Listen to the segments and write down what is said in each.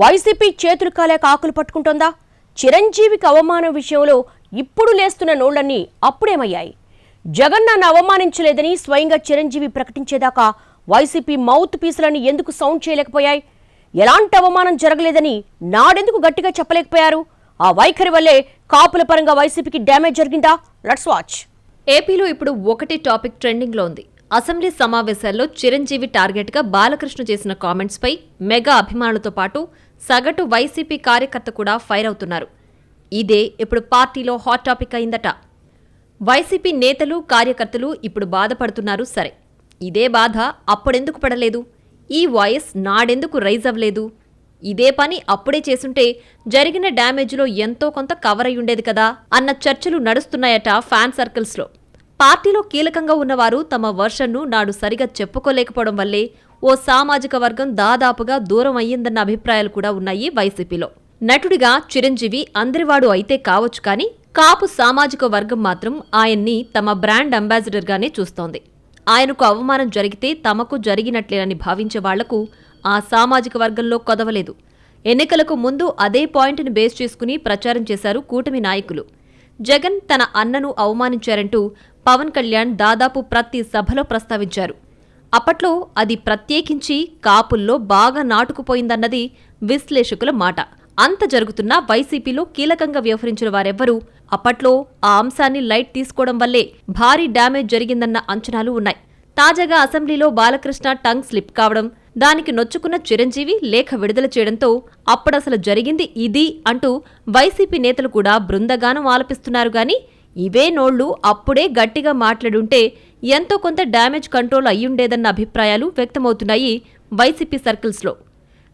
YCP చేతులు కాలేక ఆకులు పట్టుకుంటోందా? చిరంజీవికి అవమానం విషయంలో ఇప్పుడు లేస్తున్న నోళ్ళన్నీ అప్పుడేమయ్యాయి? జగన్ నన్ను అవమానించలేదని స్వయంగా చిరంజీవి ప్రకటించేదాకా వైసీపీ మౌత్ పీసులని ఎందుకు సౌండ్ చేయలేకపోయాయి? ఎలాంటి అవమానం జరగలేదని నాడెందుకు గట్టిగా చెప్పలేకపోయారు? ఆ వైఖరి వల్లే కాపుల పరంగా వైసీపీకి డ్యామేజ్ జరిగిందా? Let's watch. ఏపీలో ఇప్పుడు ఒకటి టాపిక్ ట్రెండింగ్లో ఉంది. అసెంబ్లీ సమావేశాల్లో చిరంజీవి టార్గెట్గా బాలకృష్ణ చేసిన కామెంట్స్పై మెగా అభిమానులతో పాటు సగటు వైసీపీ కార్యకర్త కూడా ఫైర్ అవుతున్నారు. ఇదే ఇప్పుడు పార్టీలో హాట్ టాపిక్ అయిందట. వైసీపీ నేతలు కార్యకర్తలు ఇప్పుడు బాధపడుతున్నారు సరే. ఇదే బాధ అప్పుడెందుకు పడలేదు? ఈ వాయిస్ నాడెందుకు రైజ్ అవ్వలేదు? ఇదే పని అప్పుడే చేసుంటే జరిగిన డ్యామేజ్లో ఎంతో కొంత కవర్ అయ్యుండేది కదా అన్న చర్చలు నడుస్తున్నాయట ఫ్యాన్ సర్కిల్స్లో. పార్టీలో కీలకంగా ఉన్నవారు తమ వర్షన్ను నాడు సరిగా చెప్పుకోలేకపోవడం వల్లే ఓ సామాజిక వర్గం దాదాపుగా దూరం అయ్యిందన్న అభిప్రాయాలు కూడా ఉన్నాయి వైసీపీలో. నటుడిగా చిరంజీవి అందరివాడు అయితే కావచ్చు కానీ కాపు సామాజిక వర్గం మాత్రం ఆయన్ని తమ బ్రాండ్ అంబాసిడర్గానే చూస్తోంది. ఆయనకు అవమానం జరిగితే తమకు జరిగినట్లేనని భావించే వాళ్ళకు ఆ సామాజిక వర్గంలో కొదవలేదు. ఎన్నికలకు ముందు అదే పాయింట్ని బేస్ చేసుకుని ప్రచారం చేశారు కూటమి నాయకులు. జగన్ తన అన్నను అవమానించారంటూ పవన్ కళ్యాణ్ దాదాపు ప్రతి సభలో ప్రస్తావించారు. అప్పట్లో అది ప్రత్యేకించి కాపుల్లో బాగా నాటుకుపోయిందన్నది విశ్లేషకుల మాట. అంత జరుగుతున్నా వైసీపీలో కీలకంగా వ్యవహరించిన వారెవ్వరూ? అప్పట్లో ఆ అంశాన్ని లైట్ తీసుకోవడం వల్లే భారీ డ్యామేజ్ జరిగిందన్న అంచనాలు ఉన్నాయి. తాజాగా అసెంబ్లీలో బాలకృష్ణ టంగ్ స్లిప్ కావడం దానికి నొచ్చుకున్న చిరంజీవి లేఖ విడుదల చేయడంతో అప్పుడసలు జరిగింది ఇది అంటూ వైసీపీ నేతలు కూడా బృందగానం ఆలపిస్తున్నారు గాని ఇవే నోళ్ళు అప్పుడే గట్టిగా మాట్లాడుంటే ఎంతో కొంత డ్యామేజ్ కంట్రోల్ అయ్యుండేదన్న అభిప్రాయాలు వ్యక్తమవుతున్నాయి వైసీపీ సర్కిల్స్లో.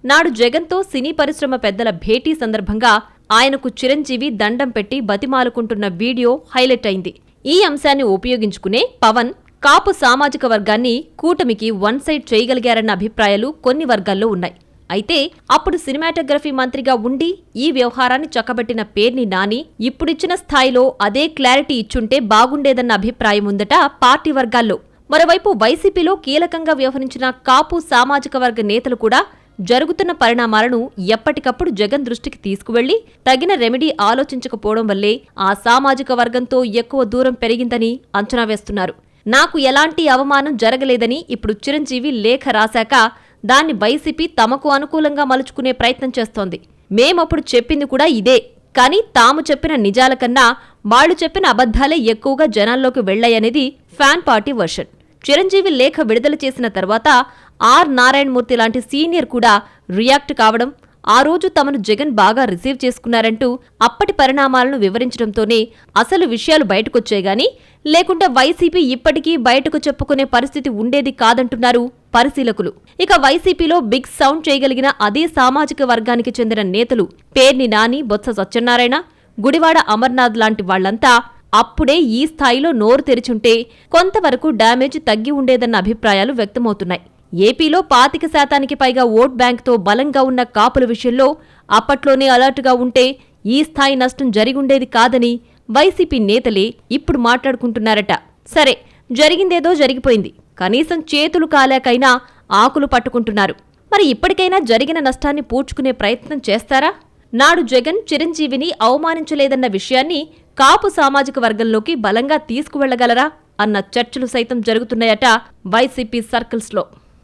నాడు జగన్తో సినీ పరిశ్రమ పెద్దల భేటీ సందర్భంగా ఆయనకు చిరంజీవి దండం పెట్టి బతిమాలుకుంటున్న వీడియో హైలైట్ అయింది. ఈ అంశాన్ని ఉపయోగించుకునే పవన్ కాపు సామాజిక వర్గాన్ని కూటమికి వన్ సైడ్ చేయగలిగారన్న అభిప్రాయాలు కొన్ని వర్గాల్లో ఉన్నాయి. అయితే అప్పుడు సినిమాటోగ్రఫీ మంత్రిగా ఉండి ఈ వ్యవహారాన్ని చక్కబెట్టిన పేర్ని నాని ఇప్పుడిచ్చిన స్థాయిలో అదే క్లారిటీ ఇచ్చుంటే బాగుండేదన్న అభిప్రాయం ఉందట పార్టీ వర్గాల్లో. మరోవైపు వైసీపీలో కీలకంగా వ్యవహరించిన కాపు సామాజిక వర్గ నేతలు కూడా జరుగుతున్న పరిణామాలను ఎప్పటికప్పుడు జగన్ దృష్టికి తీసుకువెళ్ళి తగిన రెమెడీ ఆలోచించకపోవడం వల్లే ఆ సామాజిక వర్గంతో ఎక్కువ దూరం పెరిగిందని అంచనా వేస్తున్నారు. నాకు ఎలాంటి అవమానం జరగలేదని ఇప్పుడు చిరంజీవి లేఖ రాశాక దాన్ని వైసీపీ తమకు అనుకూలంగా మలుచుకునే ప్రయత్నం చేస్తోంది. మేమప్పుడు చెప్పింది కూడా ఇదే. కానీ తాము చెప్పిన నిజాల కన్నా వాళ్ళు చెప్పిన అబద్ధాలే ఎక్కువగా జనాల్లోకి వెళ్ళాయనేది ఫ్యాన్ పార్టీ వర్షన్. చిరంజీవి లేఖ విడుదల చేసిన తర్వాత ఆర్ నారాయణమూర్తి లాంటి సీనియర్ కూడా రియాక్ట్ కావడం ఆ రోజు తమను జగన్ బాగా రిసీవ్ చేసుకున్నారంటూ అప్పటి పరిణామాలను వివరించడంతోనే అసలు విషయాలు బయటకొచ్చాయి గాని లేకుంటే వైసీపీ ఇప్పటికీ బయటకు చెప్పుకునే పరిస్థితి ఉండేది కాదంటున్నారు పరిశీలకులు. ఇక వైసీపీలో బిగ్ సౌండ్ చేయగలిగిన అదే సామాజిక వర్గానికి చెందిన నేతలు పేర్ని నాని బొత్స సత్యనారాయణ గుడివాడ అమర్నాథ్ లాంటి వాళ్ళంతా అప్పుడే ఈ స్థాయిలో నోరు తెరిచుంటే కొంతవరకు డ్యామేజ్ తగ్గి ఉండేదన్న అభిప్రాయాలు వ్యక్తమవుతున్నాయి. ఏపీలో పాతిక శాతానికి పైగా ఓట్ బ్యాంక్తో బలంగా ఉన్న కాపుల విషయంలో అప్పట్లోనే అలర్ట్గా ఉంటే ఈ స్థాయి నష్టం జరిగుండేది కాదని వైసీపీ నేతలే ఇప్పుడు మాట్లాడుకుంటున్నారట. సరే జరిగిందేదో జరిగిపోయింది. కనీసం చేతులు కాలేకైనా ఆకులు పట్టుకుంటున్నారు. మరి ఇప్పటికైనా జరిగిన నష్టాన్ని పూడ్చుకునే ప్రయత్నం చేస్తారా? నాడు జగన్ చిరంజీవిని అవమానించలేదన్న విషయాన్ని కాపు సామాజిక వర్గంలోకి బలంగా తీసుకువెళ్ళగలరా అన్న చర్చలు సైతం జరుగుతున్నాయట వైసీపీ సర్కిల్స్లో.